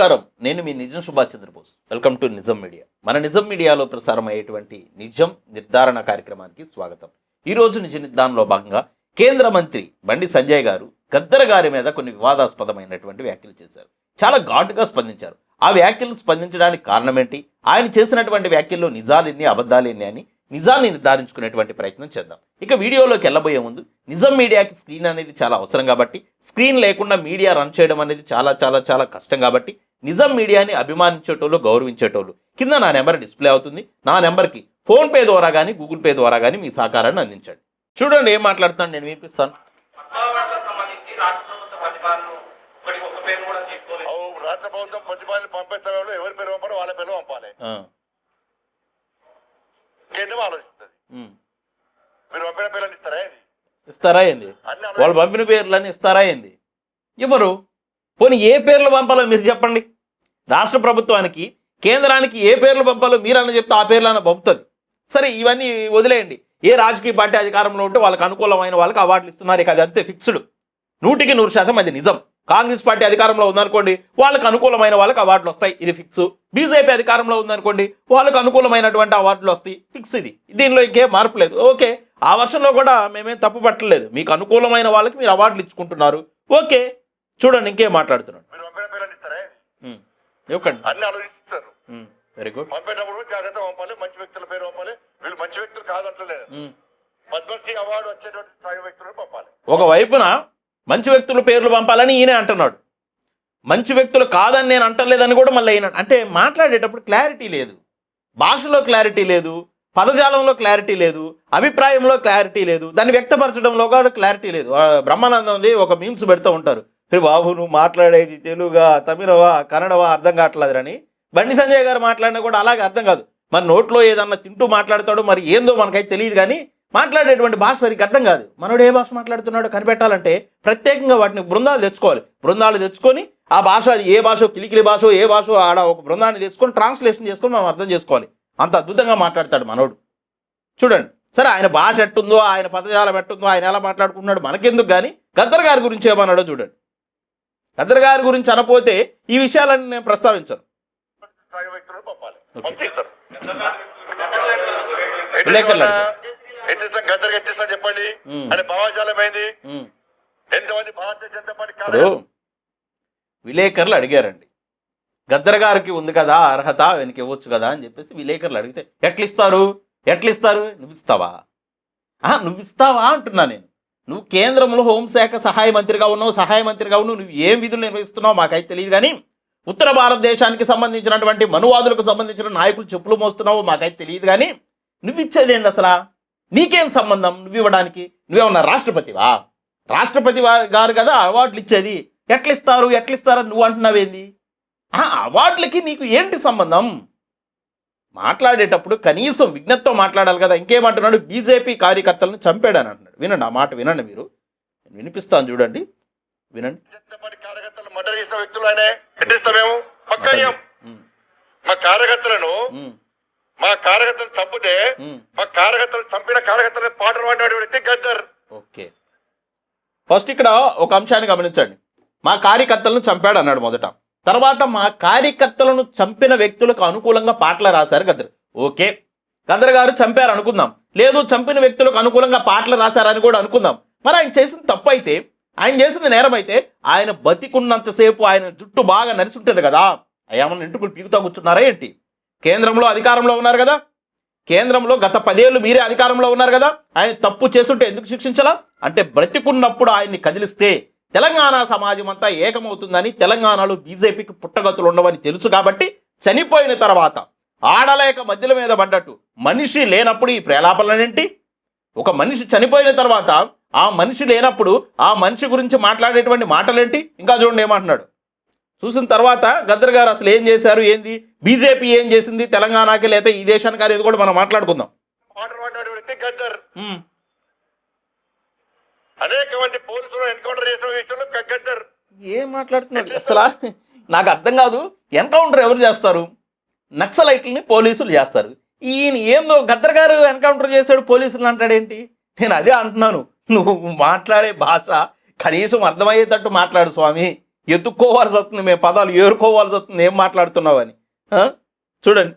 నమస్కారం. నేను మీ Nijam Subhash Chandrabose. Welcome to Nijam media. మన నిజం మీడియాలో ప్రసారం అయ్యేటువంటి నిజం నిర్ధారణ కార్యక్రమానికి స్వాగతం. ఈ రోజు నిజ నిర్ధారణలో భాగంగా కేంద్ర మంత్రి బండి సంజయ్ గారు గద్దర్ గారి మీద కొన్ని వివాదాస్పదమైనటువంటి వ్యాఖ్యలు చేశారు. చాలా ఘాటుగా స్పందించారు. ఆ వ్యాఖ్యలు స్పందించడానికి కారణం ఏంటి ఆయన చేసినటువంటి వ్యాఖ్యల్లో నిజాలెన్ని అబద్ధాలెన్ని అని నిజాల్ని నిర్ధారించుకునేటువంటి ప్రయత్నం చేద్దాం. ఇక వీడియోలోకి వెళ్ళబోయే ముందు నిజం మీడియాకి స్క్రీన్ అనేది చాలా అవసరం కాబట్టి స్క్రీన్ లేకుండా మీడియా రన్ చేయడం అనేది చాలా చాలా చాలా కష్టం కాబట్టి నిజం మీడియాని అభిమానించేటోళ్ళు గౌరవించేటోళ్ళు కింద నా నెంబర్ డిస్ప్లే అవుతుంది. నా నెంబర్కి ఫోన్పే ద్వారా కానీ గూగుల్ పే ద్వారా కానీ మీ సహకారాన్ని అందించండి. చూడండి ఏం మాట్లాడుతాను నేను వినిపిస్తాను రాష్ట్ర ప్రభుత్వ రాష్ట్ర ప్రతిపాదన పంపే సమయంలో ఎవరి పేరు పంపాలో వాళ్ళ పేరు పంపాలి. కేంద్రం ఆలోచిస్తుంది. మీరు పంపిన పేర్లను ఇస్తారా ఇది ఇస్తారా ఏంది? వాళ్ళు పంపిన పేర్లని ఇస్తారా ఏంది? ఇవ్వరు పోనీ ఏ పేర్లు పంపాలో మీరు చెప్పండి. రాష్ట్ర ప్రభుత్వానికి కేంద్రానికి ఏ పేర్లు పంపాలో మీరన్న చెప్తే ఆ పేర్లన్న పంపుతుంది. సరే ఇవన్నీ వదిలేయండి. ఏ రాజకీయ పార్టీ అధికారంలో ఉంటే వాళ్ళకి అనుకూలమైన వాళ్ళకి అవార్డులు ఇస్తున్నారు. ఇక అది అంతే ఫిక్స్డ్. నూటికి నూరు శాతం అది నిజం. కాంగ్రెస్ పార్టీ అధికారంలో ఉందనుకోండి వాళ్ళకి అనుకూలమైన వాళ్ళకి అవార్డులు వస్తాయి. ఇది ఫిక్స్. బీజేపీ అధికారంలో ఉందనుకోండి వాళ్ళకి అనుకూలమైనటువంటి అవార్డులు వస్తాయి. ఫిక్స్ ఇది. దీనిలో ఇంకేం మార్పు లేదు. ఓకే ఆ వర్షంలో కూడా మేమేం తప్పు పట్టలేదు. మీకు అనుకూలమైన వాళ్ళకి మీరు అవార్డులు ఇచ్చుకుంటున్నారు. ఓకే చూడండి ఇంకేం మాట్లాడుతున్నాడు. ఇవ్వకండి. వెరీ గుడ్ పంపేటప్పుడు జాగ్రత్త పంపాలి మంచి వ్యక్తుల పేరు పంపాలి వీళ్ళు మంచి వ్యక్తులు కాదంటలేదు. పద్మశ్రీ అవార్డు వచ్చేటువంటి వ్యక్తులను పంపాలి. ఒక వైపున మంచి వ్యక్తుల పేర్లు పంపాలని ఈయనే అంటున్నాడు. మంచి వ్యక్తులు కాదని నేను అంటలేదని కూడా మళ్ళీ ఈయన అంటే మాట్లాడేటప్పుడు క్లారిటీ లేదు. భాషలో క్లారిటీ లేదు పదజాలంలో క్లారిటీ లేదు అభిప్రాయంలో క్లారిటీ లేదు దాన్ని వ్యక్తపరచడంలో కూడా క్లారిటీ లేదు. బ్రహ్మానందం ఉంది ఒక మీమ్స్ పెడుతూ ఉంటారు. "ఏ బాబు నువ్వు మాట్లాడేది తెలుగా తమిళవా కన్నడవా అర్థం కావట్లేదురని బండి సంజయ్ గారు మాట్లాడినా కూడా అలాగే అర్థం కాదు. మరి నోట్లో ఏదన్నా తింటూ మాట్లాడతాడో మరి ఏందో మనకైతే తెలియదు కానీ మాట్లాడేటువంటి భాష సరిగ్గా అర్థం కాదు. మనోడు ఏ భాష మాట్లాడుతున్నాడో కనిపెట్టాలంటే ప్రత్యేకంగా వాటిని బృందాలు తెచ్చుకోవాలి. బృందాలు తెచ్చుకొని ఆ భాష అది ఏ భాష కిలికిలి భాష ఏ భాష ఆడ ఒక బృందాన్ని తెచ్చుకొని ట్రాన్స్లేషన్ చేసుకొని మనం అర్థం చేసుకోవాలి. అంత అద్భుతంగా మాట్లాడతాడు మనోడు. చూడండి. సరే ఆయన భాష ఎట్టుందో ఆయన పదజాలం ఎట్టుందో ఆయన ఎలా మాట్లాడుకుంటున్నాడు మనకెందుకు కానీ గద్దర్ గారి గురించి ఏమన్నాడో చూడండి. గద్దర్ గారి గురించి అనపోతే ఈ విషయాలన్నీ నేను ప్రస్తావించను. విలేకరులు ఎట్టిస్తాం? గద్దరికి ఎట్టిస్తాం చెప్పండి. అని భావజాలం అయింది ఉమ్. ఎంతమంది భారతీయ జనతా పార్టీ కార్యకర్తలు? విలేకరులు అడిగారండి. గద్దర్ గారికి ఉంది కదా అర్హత వెనక్కి ఇవ్వచ్చు కదా అని చెప్పేసి విలేకరులు అడిగితే ఎట్లా ఇస్తారు ఎట్లా ఇస్తారు నువ్వు ఇస్తావా నువ్వు ఇస్తావా అంటున్నా నేను. నువ్వు కేంద్రంలో హోంశాఖ సహాయ మంత్రిగా ఉన్నావు సహాయ మంత్రిగా ఉన్నావు నువ్వు ఏం విధులు నిర్వహిస్తున్నావు మాకైతే తెలియదు కానీ ఉత్తర భారతదేశానికి సంబంధించినటువంటి మనువాదులకు సంబంధించిన నాయకులు చెప్పులు మోస్తున్నావు మాకైతే తెలియదు కానీ నువ్వు ఇచ్చేది ఏంది అసలా? నీకేం సంబంధం? నువ్వు ఇవ్వడానికి నువ్వేమన్నా రాష్ట్రపతివా? రాష్ట్రపతి వా- గారు కదా అవార్డులు ఇచ్చేది ఎట్లా ఇస్తారు ఎట్లా ఇస్తారని నువ్వు అంటున్నావేంది? ఆ అవార్డులకి నీకు ఏంటి సంబంధం? మాట్లాడేటప్పుడు కనీసం విజ్ఞతతో మాట్లాడాలి కదా. ఇంకేమంటున్నాడు? బీజేపీ కార్యకర్తలను చంపాడని అంటున్నాడు. వినండి ఆ మాట వినండి మీరు. నేను వినిపిస్తాను చూడండి. వినండి. కార్యకర్తలు మర్డర్ చేసిన వ్యక్తులు ఆయన. మా కార్యకర్తలను మా కార్యకర్తలు చంపితే. మా కార్యకర్తలు చంపిన కార్యకర్తలు పాటలు పాడిన వ్యక్తి గద్దర్. ఓకే. ఫస్ట్ ఇక్కడ ఒక అంశాన్ని గమనించండి. మా కార్యకర్తలను చంపాడు అన్నాడు మొదట. తర్వాత మా కార్యకర్తలను చంపిన వ్యక్తులకు అనుకూలంగా పాటలు రాశారు గద్దర్. ఓకే. గద్దర్ గారు చంపారు అనుకుందాం. లేదు చంపిన వ్యక్తులకు అనుకూలంగా పాటలు రాశారని కూడా అనుకుందాం. మరి ఆయన చేసిన తప్పు అయితే ఆయన చేసింది నేరం అయితే ఆయన బతికున్నంతసేపు ఆయన జుట్టు బాగా నరిసి ఉంటుంది కదా. ఏమన్నా ఇంటుకులు పీకుతా కూర్చున్నారా ఏంటి? కేంద్రంలో అధికారంలో ఉన్నారు కదా? కేంద్రంలో గత పదేళ్ళు మీరే అధికారంలో ఉన్నారు కదా? ఆయన తప్పు చేస్తుంటే ఎందుకు శిక్షించాలా? అంటే బ్రతికున్నప్పుడు ఆయన్ని కదిలిస్తే తెలంగాణ సమాజం అంతా ఏకమవుతుందని తెలంగాణలో బీజేపీకి పుట్టగతులు ఉండవని తెలుసు కాబట్టి చనిపోయిన తర్వాత ఆడలేక మధ్యల మీద పడ్డట్టు మనిషి లేనప్పుడు ఈ ప్రేలాపనలేంటి ఒక మనిషి చనిపోయిన తర్వాత ఆ మనిషి లేనప్పుడు ఆ మనిషి గురించి మాట్లాడేటువంటి మాటలేంటి? ఇంకా చూడండి ఏమంటున్నాడు. చూసిన తర్వాత గద్దర్ గారు అసలు ఏం చేశారు ఏంది? బీజేపీ ఏం చేసింది? తెలంగాణకి లేదా ఈ దేశానికి అనేది కూడా మనం మాట్లాడుకుందాం. గద్దర్. అనేక మంది పోలీసులు ఎన్కౌంటర్ చేసిన విషయంలో గద్దర్. ఏం మాట్లాడుతున్నాడు? అసలు నాకు అర్థం కాదు. ఎన్కౌంటర్ ఎవరు చేస్తారు? నక్సలైట్లని పోలీసులు చేస్తారు. ఈయన ఏందో గద్దర్ గారు ఎన్కౌంటర్ చేశాడు పోలీసులు అంటాడేంటి? నేను అదే అంటున్నాను. నువ్వు మాట్లాడే భాష కనీసం అర్థమయ్యేటట్టు మాట్లాడు స్వామి. ఎత్తుక్కోవాల్సి వస్తుంది మేము పదాలు ఏరుకోవాల్సి వస్తుంది ఏం మాట్లాడుతున్నావని? చూడండి.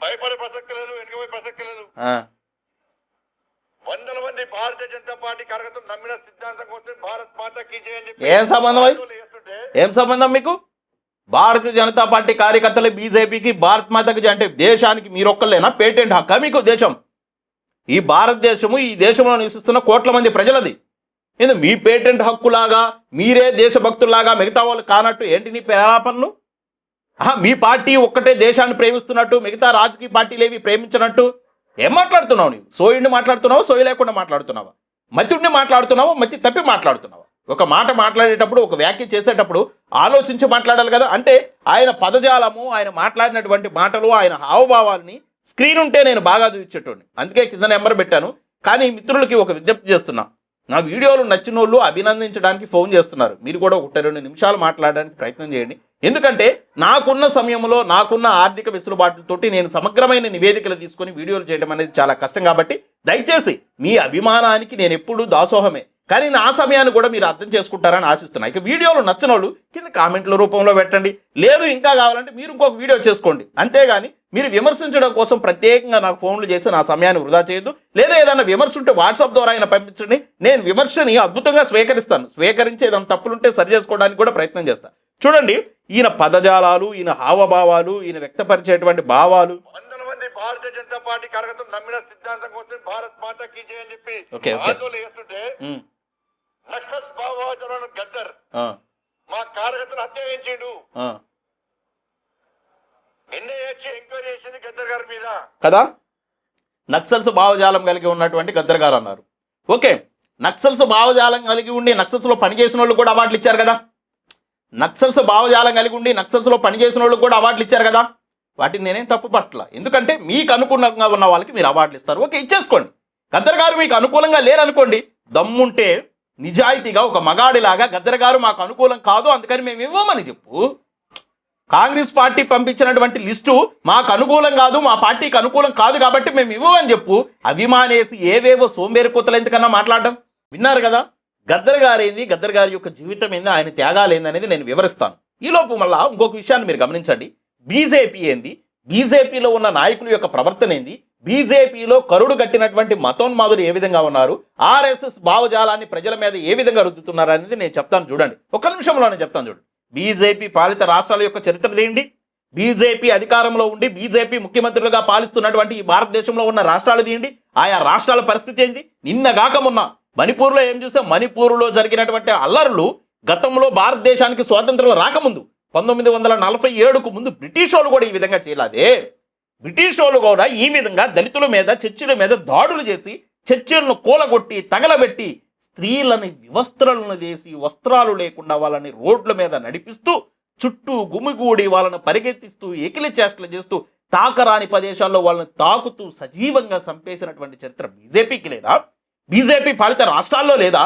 భయపడే ప్రసక్తి లేదు వెనుకపోయే ప్రసక్తి లేదు. వందల మంది భారతీయ జనతా పార్టీ కార్యకర్తలు నమ్మిన సిద్ధాంతం కోసం భారత్ మాతా కీ చెప్పి ఏం సంబంధం? ఏం సంబంధం మీకు? భారతీయ జనతా పార్టీ కార్యకర్తలు బీజేపీకి భారత్ మాతకి అంటే దేశానికి మీరొక్కలేనా పేటెంట్ హక్కా మీకు దేశం? ఈ భారతదేశము ఈ దేశంలో నివసిస్తున్న కోట్ల మంది ప్రజలది. ఏంది మీ పేటెంట్ హక్కులాగా మీరే దేశభక్తులాగా మిగతా వాళ్ళు కానట్టు ఏంటి నీ పేరాపనలు మీ పార్టీ ఒక్కటే దేశాన్ని ప్రేమిస్తున్నట్టు మిగతా రాజకీయ పార్టీలు ఏవి ప్రేమించినట్టు ఏం మాట్లాడుతున్నావు నీవు? సోయుడిని మాట్లాడుతున్నావా సోయి లేకుండా మాట్లాడుతున్నావా? మతిడిని మాట్లాడుతున్నావా మతి తప్పి మాట్లాడుతున్నావా? ఒక మాట మాట్లాడేటప్పుడు ఒక వ్యాఖ్య చేసేటప్పుడు ఆలోచించి మాట్లాడాలి కదా. అంటే ఆయన పదజాలము ఆయన మాట్లాడినటువంటి మాటలు ఆయన హావభావాలని స్క్రీన్ ఉంటే నేను బాగా చూపించేటోడిని. అందుకే కింద నెంబర్ పెట్టాను. కానీ మిత్రులకి ఒక విజ్ఞప్తి చేస్తున్నా. నా వీడియోలు నచ్చిన వాళ్ళు అభినందించడానికి ఫోన్ చేస్తున్నారు. మీరు కూడా ఒకటి రెండు నిమిషాలు మాట్లాడడానికి ప్రయత్నం చేయండి. ఎందుకంటే నాకున్న సమయంలో నాకున్న ఆర్థిక వెసులుబాటుతోటి నేను సమగ్రమైన నివేదికలు తీసుకొని వీడియోలు చేయడం అనేది చాలా కష్టం కాబట్టి దయచేసి మీ అభిమానానికి నేను ఎప్పుడూ దాసోహమే. కానీ నా సమయాన్ని కూడా మీరు అర్థం చేసుకుంటారని ఆశిస్తున్నా ఇక వీడియోలు నచ్చిన వాళ్ళు కింద కామెంట్ల రూపంలో పెట్టండి. లేదు ఇంకా కావాలంటే మీరు ఇంకొక వీడియో చేసుకోండి. అంతేగాని మీరు విమర్శించడం కోసం ప్రత్యేకంగా నాకు ఫోన్లు చేసి నా సమయాన్ని వృధా చేయొద్దు. లేదా ఏదైనా విమర్శ ఉంటే వాట్సాప్ ద్వారా అయినా పంపించండి. నేను విమర్శని అద్భుతంగా స్వీకరిస్తాను. స్వీకరించి ఏదైనా తప్పులుంటే సరి చేసుకోవడానికి కూడా ప్రయత్నం చేస్తాను చూడండి ఈయన పదజాలాలు ఈయన హావభావాలు ఈయన వ్యక్తపరిచేటువంటి భావాలు. భారతీయ జనతా పార్టీ కార్యకర్తలు నమ్మిన సిద్ధాంతం కోసం భారత్ మాతా కీ అని చెప్పి. ఆందోళన చేస్తుంటే నక్సల్స్ భావోచరణ గద్దర్. మా కార్యకర్తలు హత్య చేయించిండు. ఆ. ఎన్ఐఏ వచ్చి ఎంక్వైరీ చేసింది గద్దర్ గారి మీద. కదా? నక్సల్స్ భావజాలం కలిగి ఉన్నటువంటి గద్దర్ గారు అన్నారు. ఓకే. నక్సల్స్ భావజాలం కలిగి ఉండి నక్సల్స్లో పనిచేసిన వాళ్ళు కూడా అవార్డులు ఇచ్చారు కదా? నక్సల్స్ భావజాలం కలిగి ఉండి నక్సల్స్లో పనిచేసిన వాళ్ళు కూడా అవార్డులు ఇచ్చారు కదా? వాటిని నేనేం తప్పు పట్ల? ఎందుకంటే మీకు అనుకూలంగా ఉన్న వాళ్ళకి మీరు అవార్డులు ఇస్తారు. ఓకే ఇచ్చేసుకోండి. గద్దర్ గారు మీకు అనుకూలంగా లేరనుకోండి దమ్ముంటే నిజాయితీగా ఒక మగాడిలాగా గద్దర్ గారు మాకు అనుకూలం కాదు అందుకని మేము ఇవ్వమని చెప్పు. కాంగ్రెస్ పార్టీ పంపించినటువంటి లిస్టు మాకు అనుకూలం కాదు మా పార్టీకి అనుకూలం కాదు కాబట్టి మేము ఇవ్వమని చెప్పు. అభిమానేసి ఏవేవో సోంబేరి కూతలు ఎందుకన్నా మాట్లాడడం? విన్నారు కదా? గద్దర్ గారేంది గద్దర్ గారి యొక్క జీవితం ఏంది? ఆయన త్యాగాలు ఏంది అనేది నేను వివరిస్తాను. ఈలోపు మళ్ళా ఇంకొక విషయాన్ని మీరు గమనించండి. బీజేపీ ఏంది? బీజేపీలో ఉన్న నాయకుల యొక్క ప్రవర్తన ఏంది? బీజేపీలో కరుడు కట్టినటువంటి మతోన్మాదులు ఏ విధంగా ఉన్నారు? ఆర్ఎస్ఎస్ భావజాలాన్ని ప్రజల మీద ఏ విధంగా రుద్దుతున్నారు అనేది నేను చెప్తాను చూడండి. ఒక నిమిషంలో నేను చెప్తాను చూడండి బీజేపీ పాలిత రాష్ట్రాల యొక్క చరిత్ర ఏంటి? బీజేపీ అధికారంలో ఉండి బీజేపీ ముఖ్యమంత్రులుగా పాలిస్తున్నటువంటి ఈ భారతదేశంలో ఉన్న రాష్ట్రాలు తీయండి ఆయా రాష్ట్రాల పరిస్థితి ఏంటి? నిన్నగాక మొన్న మణిపూర్లో ఏం చూసాం? మణిపూర్లో జరిగినటువంటి అల్లర్లు గతంలో భారతదేశానికి స్వాతంత్రం రాకముందు పంతొమ్మిది వందల నలభై ఏడుకు ముందు బ్రిటిష్ వాళ్ళు కూడా ఈ విధంగా చేయలేదే. బ్రిటిష్ వాళ్ళు కూడా ఈ విధంగా దళితుల మీద చర్చిల మీద దాడులు చేసి చర్చిలను కూలగొట్టి తగలబెట్టి స్త్రీలని వివస్త్రాలను చేసి వస్త్రాలు లేకుండా వాళ్ళని రోడ్ల మీద నడిపిస్తూ చుట్టూ గుమిగూడి వాళ్ళని పరిగెత్తిస్తూ ఎకిలి చేష్టలు చేస్తూ తాకరాని ప్రదేశాల్లో వాళ్ళని తాకుతూ సజీవంగా చంపేసినటువంటి చరిత్ర బీజేపీకి లేదా? బీజేపీ పాలిత రాష్ట్రాల్లో లేదా?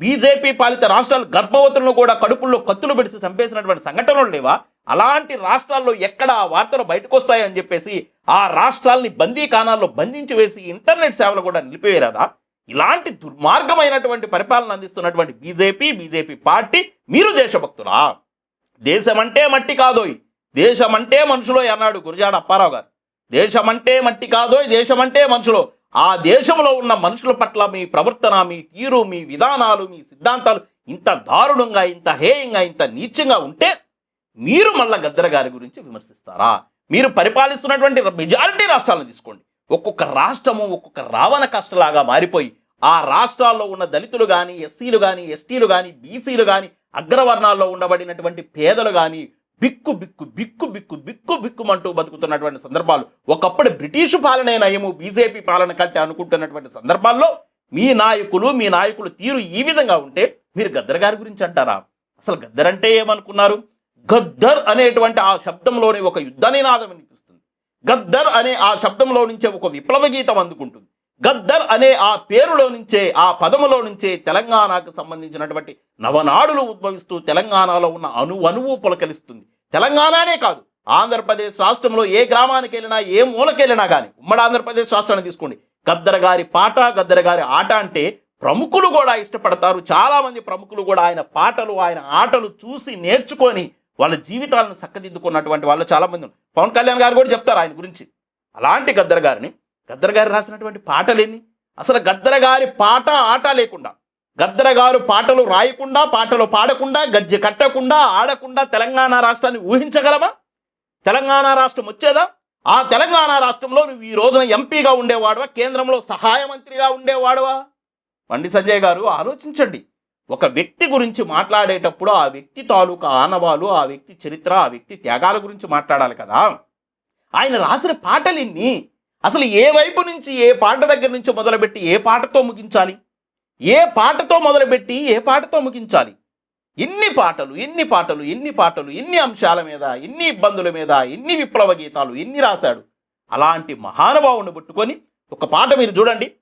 బీజేపీ పాలిత రాష్ట్రాలు గర్భవతులను కూడా కడుపుల్లో కత్తులు పెడిసి చంపేసినటువంటి సంఘటనలు లేవా? అలాంటి రాష్ట్రాల్లో ఎక్కడ ఆ వార్తలు బయటకు వస్తాయని చెప్పేసి ఆ రాష్ట్రాల్ని బందీఖానాల్లో బంధించి వేసి ఇంటర్నెట్ సేవలు కూడా నిలిపివేయరాదా? ఇలాంటి దుర్మార్గమైనటువంటి పరిపాలన అందిస్తున్నటువంటి బీజేపీ బీజేపీ పార్టీ మీరు దేశభక్తులా? దేశమంటే మట్టి కాదోయ్. దేశమంటే మనుషులో అన్నాడు గురజాడ అప్పారావు గారు. దేశమంటే మట్టి కాదోయ్ దేశమంటే మనుషులో. ఆ దేశంలో ఉన్న మనుషుల పట్ల మీ ప్రవర్తన మీ తీరు మీ విధానాలు మీ సిద్ధాంతాలు ఇంత దారుణంగా ఇంత హేయంగా ఇంత నీచంగా ఉంటే మీరు మళ్ళా గద్దర గారి గురించి విమర్శిస్తారా? మీరు పరిపాలిస్తున్నటువంటి మెజారిటీ రాష్ట్రాలను తీసుకోండి. ఒక్కొక్క రాష్ట్రము ఒక్కొక్క రావణ కష్టలాగా మారిపోయి ఆ రాష్ట్రాల్లో ఉన్న దళితులు కానీ ఎస్సీలు కానీ ఎస్టీలు కానీ బీసీలు కానీ అగ్రవర్ణాల్లో ఉండబడినటువంటి పేదలు కానీ బిక్కు బిక్కు బిక్కు బిక్కు బిక్కు బిక్కుమంటూ బతుకుతున్నటువంటి సందర్భాలు ఒకప్పుడు బ్రిటిష్ పాలనే నయము బీజేపీ పాలన కంటే అనుకుంటున్నటువంటి సందర్భాల్లో మీ నాయకులు మీ నాయకులు తీరు ఈ విధంగా ఉంటే మీరు గద్దర్ గారి గురించి అంటారా? అసలు గద్దర్ అంటే ఏమనుకున్నారు? గద్దర్ అనేటువంటి ఆ శబ్దంలోని ఒక యుద్ధ నినాదం వినిపిస్తుంది. గద్దర్ అనే ఆ శబ్దంలో నుంచే ఒక విప్లవ గీతం అందుకుంటుంది. గద్దర్ అనే ఆ పేరులో నుంచే ఆ పదములో నుంచే తెలంగాణకు సంబంధించినటువంటి నవనాడులు ఉద్భవిస్తూ తెలంగాణలో ఉన్న అణు అణువు పులకలిస్తుంది తెలంగాణనే కాదు ఆంధ్రప్రదేశ్ రాష్ట్రంలో ఏ గ్రామానికి వెళ్ళినా ఏ మూలకి వెళ్ళినా కానీ ఉమ్మడి ఆంధ్రప్రదేశ్ రాష్ట్రాన్ని తీసుకోండి. గద్దర్ గారి పాట గద్దర్ గారి ఆట అంటే ప్రముఖులు కూడా ఇష్టపడతారు. చాలామంది ప్రముఖులు కూడా ఆయన పాటలు ఆయన ఆటలు చూసి నేర్చుకొని వాళ్ళ జీవితాలను చక్కదిద్దుకున్నటువంటి వాళ్ళు చాలామంది ఉన్నారు. పవన్ కళ్యాణ్ గారు కూడా చెప్తారు ఆయన గురించి. అలాంటి గద్దర్ గారిని గద్దర్ గారు రాసినటువంటి పాటలేని అసలు గద్దర గారి పాట ఆట లేకుండా గద్దర గారు పాటలు రాయకుండా పాటలు పాడకుండా గజ్జె కట్టకుండా ఆడకుండా తెలంగాణ రాష్ట్రాన్ని ఊహించగలమా? తెలంగాణ రాష్ట్రం వచ్చేదా? ఆ తెలంగాణ రాష్ట్రంలో నువ్వు ఈ రోజున ఎంపీగా ఉండేవాడువా? కేంద్రంలో సహాయ మంత్రిగా ఉండేవాడువా? బండి సంజయ్ గారు ఆలోచించండి. ఒక వ్యక్తి గురించి మాట్లాడేటప్పుడు ఆ వ్యక్తి తాలూకా ఆనవాలు ఆ వ్యక్తి చరిత్ర ఆ వ్యక్తి త్యాగాల గురించి మాట్లాడాలి కదా. ఆయన రాసిన పాటలిన్ని అసలు ఏ వైపు నుంచి ఏ పాట దగ్గర నుంచి మొదలుపెట్టి ఏ పాటతో ముగించాలి? ఏ పాటతో మొదలుపెట్టి ఏ పాటతో ముగించాలి? ఎన్ని పాటలు ఎన్ని పాటలు ఎన్ని పాటలు ఎన్ని అంశాల మీద ఎన్ని ఇబ్బందుల మీద ఎన్ని విప్లవ గీతాలు ఎన్ని రాశాడు? అలాంటి మహానుభావుని పట్టుకొని ఒక పాట మీరు చూడండి.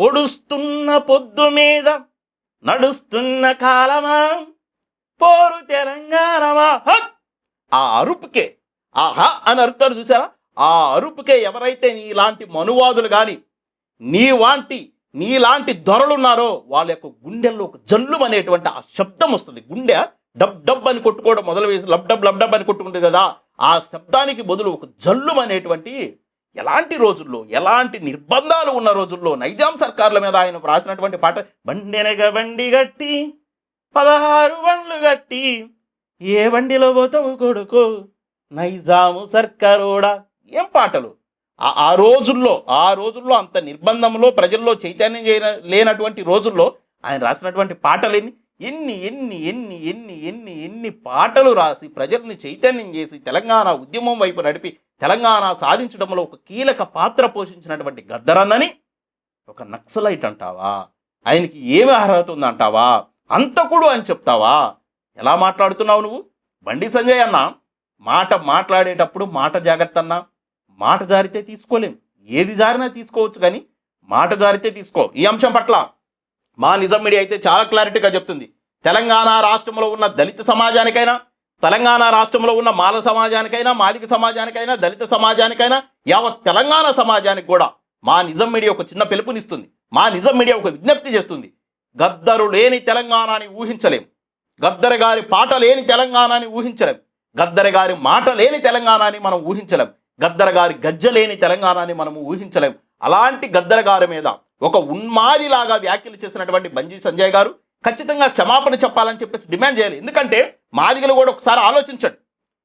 పొడుస్తున్న పొద్దు మీద నడుస్తున్న కాలమా? పోరు తెలంగాణమా? ఆ అరుపుకే ఆహా అని అరుతారు చూసారా ఆ అరుపుకే ఎవరైతే నీలాంటి మనువాదులు కానీ నీ వాంటి నీలాంటి దొరలున్నారో వాళ్ళ యొక్క గుండెల్లో ఒక జల్లు అనేటువంటి ఆ శబ్దం వస్తుంది. గుండె డబ్ డబ్ అని కొట్టుకోవడం మొదలు వేసి లబ్ డబ్ లబ్ డబ్ అని కొట్టుకుంటుంది కదా ఆ శబ్దానికి బదులు ఒక జల్లు అనేటువంటి ఎలాంటి రోజుల్లో ఎలాంటి నిర్బంధాలు ఉన్న రోజుల్లో నైజాం సర్కార్ల మీద ఆయన రాసినటువంటి పాట బండెనగ బండి గట్టి పదహారు బండ్లు గట్టి ఏ బండిలో పోతావు కొడుకు నైజాము సర్కారోడా ఏం పాటలు? ఆ రోజుల్లో ఆ రోజుల్లో అంత నిర్బంధంలో ప్రజల్లో చైతన్యం చేయ లేనటువంటి రోజుల్లో ఆయన రాసినటువంటి పాటలేని ఎన్ని ఎన్ని ఎన్ని ఎన్ని ఎన్ని ఎన్ని పాటలు రాసి ప్రజల్ని చైతన్యం చేసి తెలంగాణ ఉద్యమం వైపు నడిపి తెలంగాణ సాధించడంలో ఒక కీలక పాత్ర పోషించినటువంటి గద్దరన్నని ఒక నక్సలైట్ అంటావా? ఆయనకి ఏమి అర్హత ఉందంటావా అంతకుడు అని చెప్తావా? ఎలా మాట్లాడుతున్నావు నువ్వు? బండి సంజయ్ అన్న మాట మాట్లాడేటప్పుడు మాట జాగ్రత్త అన్నా మాట జారితే తీసుకోలేం. ఏది జారినా తీసుకోవచ్చు కానీ మాట జారితే తీసుకో. ఈ అంశం పట్ల మా నిజం మీడియా అయితే చాలా క్లారిటీగా చెప్తుంది. తెలంగాణ రాష్ట్రంలో ఉన్న దళిత సమాజానికైనా తెలంగాణ రాష్ట్రంలో ఉన్న మాల సమాజానికైనా మాదిక సమాజానికైనా దళిత సమాజానికైనా యావత్ తెలంగాణ సమాజానికి కూడా మా నిజం మీడియా ఒక చిన్న పిలుపునిస్తుంది. మా నిజం మీడియా ఒక విజ్ఞప్తి చేస్తుంది. గద్దరు లేని తెలంగాణని ఊహించలేం. గద్దర గారి పాట లేని తెలంగాణని ఊహించలేం. గద్దర గారి మాట లేని తెలంగాణని మనం ఊహించలేం. గద్దర గారి గజ్జ లేని తెలంగాణని మనము ఊహించలేం. అలాంటి గద్దర గారి మీద ఒక ఉన్మాదిలాగా వ్యాఖ్యలు చేసినటువంటి బంజీ సంజయ్ గారు ఖచ్చితంగా క్షమాపణ చెప్పాలని చెప్పేసి డిమాండ్ చేయాలి. ఎందుకంటే మాదిగలు కూడా ఒకసారి ఆలోచించండి.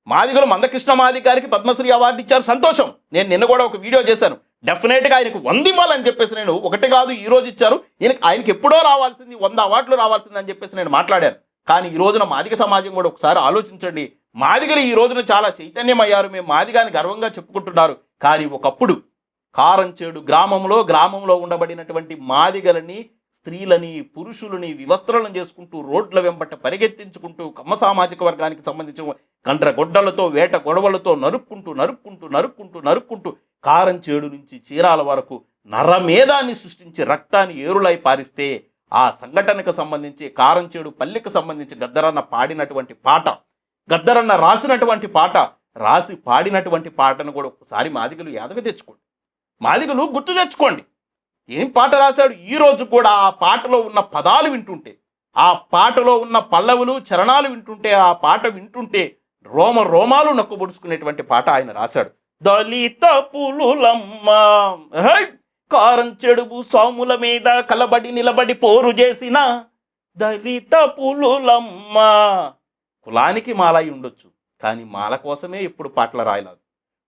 మాదిగలు మందకృష్ణ మాదిగ గారికి పద్మశ్రీ అవార్డు ఇచ్చారు. సంతోషం. నేను నిన్న కూడా ఒక వీడియో చేశాను. డెఫినెట్గా ఆయనకు వంద ఇవ్వాలని చెప్పేసి నేను ఒకటి కాదు ఈ రోజు ఇచ్చారు. ఈయనకి ఆయనకి ఎప్పుడో రావాల్సింది వంద అవార్డులు రావాల్సింది అని చెప్పేసి నేను మాట్లాడాను. కానీ ఈ రోజున మాదిగ సమాజం కూడా ఒకసారి ఆలోచించండి. మాదిగలు ఈ రోజున చాలా చైతన్యమయ్యారు. మేము మాదిగాని గర్వంగా చెప్పుకుంటున్నారు. కానీ ఒకప్పుడు కారంచేడు గ్రామంలో గ్రామంలో ఉండబడినటువంటి మాదిగలని స్త్రీలని పురుషులని వివస్త్రలను చేసుకుంటూ రోడ్ల వెంబట పరిగెత్తించుకుంటూ కమ్మ సామాజిక వర్గానికి సంబంధించిన కండ్ర గొడ్డలతో వేట గొడవలతో నరుక్కుంటూ నరుక్కుంటూ నరుక్కుంటూ నరుక్కుంటూ కారంచేడు నుంచి చీరాల వరకు నరమేధాన్ని సృష్టించి రక్తాన్ని ఏరులై పారిస్తే ఆ సంఘటనకు సంబంధించి కారంచేడు పల్లెకు సంబంధించి గద్దరన్న పాడినటువంటి పాట గద్దరన్న రాసినటువంటి పాట రాసి పాడినటువంటి పాటను కూడా ఒకసారి మాదిగలు యాదవి తెచ్చుకోండి. మాదిగలు గుర్తు తెచ్చుకోండి. ఏం పాట రాశాడు? ఈరోజు కూడా ఆ పాటలో ఉన్న పదాలు వింటుంటే ఆ పాటలో ఉన్న పల్లవులు చరణాలు వింటుంటే ఆ పాట వింటుంటే రోమ రోమాలు నొక్కబొడుచుకునేటువంటి పాట ఆయన రాశాడు. దళిత పులులమ్మ. హై! కారం చెడుగు సాముల మీద కలబడి నిలబడి పోరు చేసిన దళిత పులులమ్మ. కులానికి మాలై ఉండొచ్చు కానీ మాల కోసమే ఎప్పుడు పాటలు రాయలేదు.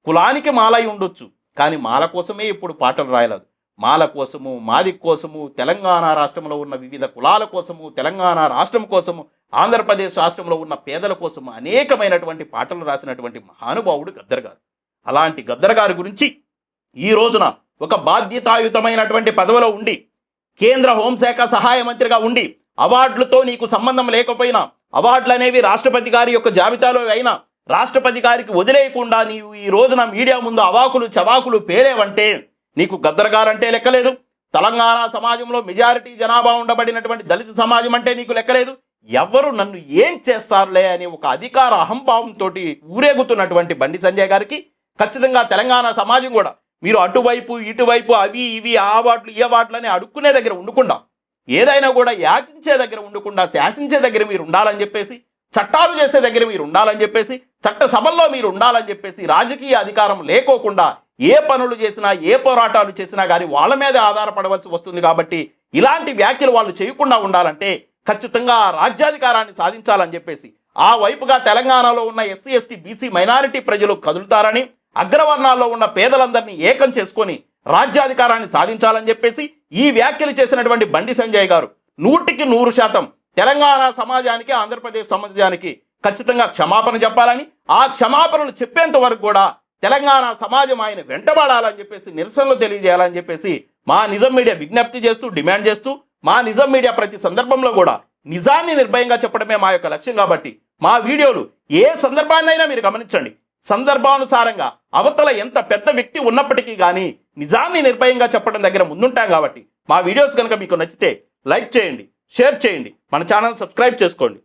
కులానికి మాలై ఉండొచ్చు కానీ మాల కోసమే ఇప్పుడు పాటలు రాయలేదు. మాల కోసము మాది కోసము తెలంగాణ రాష్ట్రంలో ఉన్న వివిధ కులాల కోసము తెలంగాణ రాష్ట్రం కోసము ఆంధ్రప్రదేశ్ రాష్ట్రంలో ఉన్న పేదల కోసము అనేకమైనటువంటి పాటలు రాసినటువంటి మహానుభావుడు గద్దర్ గారు. అలాంటి గద్దర్ గారి గురించి ఈ రోజున ఒక బాధ్యతాయుతమైనటువంటి పదవిలో ఉండి కేంద్ర హోంశాఖ సహాయ మంత్రిగా ఉండి అవార్డులతో నీకు సంబంధం లేకపోయినా అవార్డులు అనేవి రాష్ట్రపతి గారి యొక్క జాబితాలో అయినా రాష్ట్రపతి గారికి వదిలేయకుండా నీవు ఈ రోజున మీడియా ముందు అవాకులు చవాకులు పేరేవంటే నీకు గద్దరగారంటే లెక్కలేదు. తెలంగాణ సమాజంలో మెజారిటీ జనాభా ఉండబడినటువంటి దళిత సమాజం అంటే నీకు లెక్కలేదు. ఎవరు నన్ను ఏం చేస్తారులే అని ఒక అధికార అహంభావంతో ఊరేగుతున్నటువంటి బండి సంజయ్ గారికి ఖచ్చితంగా తెలంగాణ సమాజం కూడా మీరు అటువైపు ఇటువైపు అవి ఇవి ఆ వాట్లు ఈ వాట్లు అని అడుక్కునే దగ్గర ఉండకుండా ఏదైనా కూడా యాచించే దగ్గర ఉండకుండా శాసించే దగ్గర మీరు ఉండాలని చెప్పేసి చట్టాలు చేసే దగ్గర మీరు ఉండాలని చెప్పేసి చట్ట సభల్లో మీరు ఉండాలని చెప్పేసి రాజకీయ అధికారం లేకోకుండా ఏ పనులు చేసినా ఏ పోరాటాలు చేసినా కానీ వాళ్ళ మీదే ఆధారపడవలసి వస్తుంది కాబట్టి ఇలాంటి వ్యాఖ్యలు వాళ్ళు చేయకుండా ఉండాలంటే ఖచ్చితంగా రాజ్యాధికారాన్ని సాధించాలని చెప్పేసి ఆ వైపుగా తెలంగాణలో ఉన్న ఎస్సీ ఎస్టీ బీసీ మైనారిటీ ప్రజలు కదులుతారని అగ్రవర్ణాల్లో ఉన్న పేదలందరినీ ఏకం చేసుకొని రాజ్యాధికారాన్ని సాధించాలని చెప్పేసి ఈ వ్యాఖ్యలు చేసినటువంటి బండి సంజయ్ గారు నూటికి నూరు శాతం తెలంగాణ సమాజానికి ఆంధ్రప్రదేశ్ సమాజానికి ఖచ్చితంగా క్షమాపణ చెప్పాలని ఆ క్షమాపణలు చెప్పేంత వరకు కూడా తెలంగాణ సమాజం ఆయన వెంటబడాలని చెప్పేసి నిరసనలు తెలియజేయాలని చెప్పేసి మా నిజం మీడియా విజ్ఞప్తి చేస్తూ డిమాండ్ చేస్తూ మా నిజం మీడియా ప్రతి సందర్భంలో కూడా నిజాన్ని నిర్భయంగా చెప్పడమే మా యొక్క లక్ష్యం కాబట్టి మా వీడియోలు ఏ సందర్భాన్నైనా మీరు గమనించండి. సందర్భానుసారంగా అవతల ఎంత పెద్ద వ్యక్తి ఉన్నప్పటికీ కానీ నిజాన్ని నిర్భయంగా చెప్పడం దగ్గర ముందుంటాం కాబట్టి మా వీడియోస్ కనుక మీకు నచ్చితే లైక్ చేయండి. షేర్ చేయండి. మన ఛానల్ సబ్స్క్రైబ్ చేసుకోండి.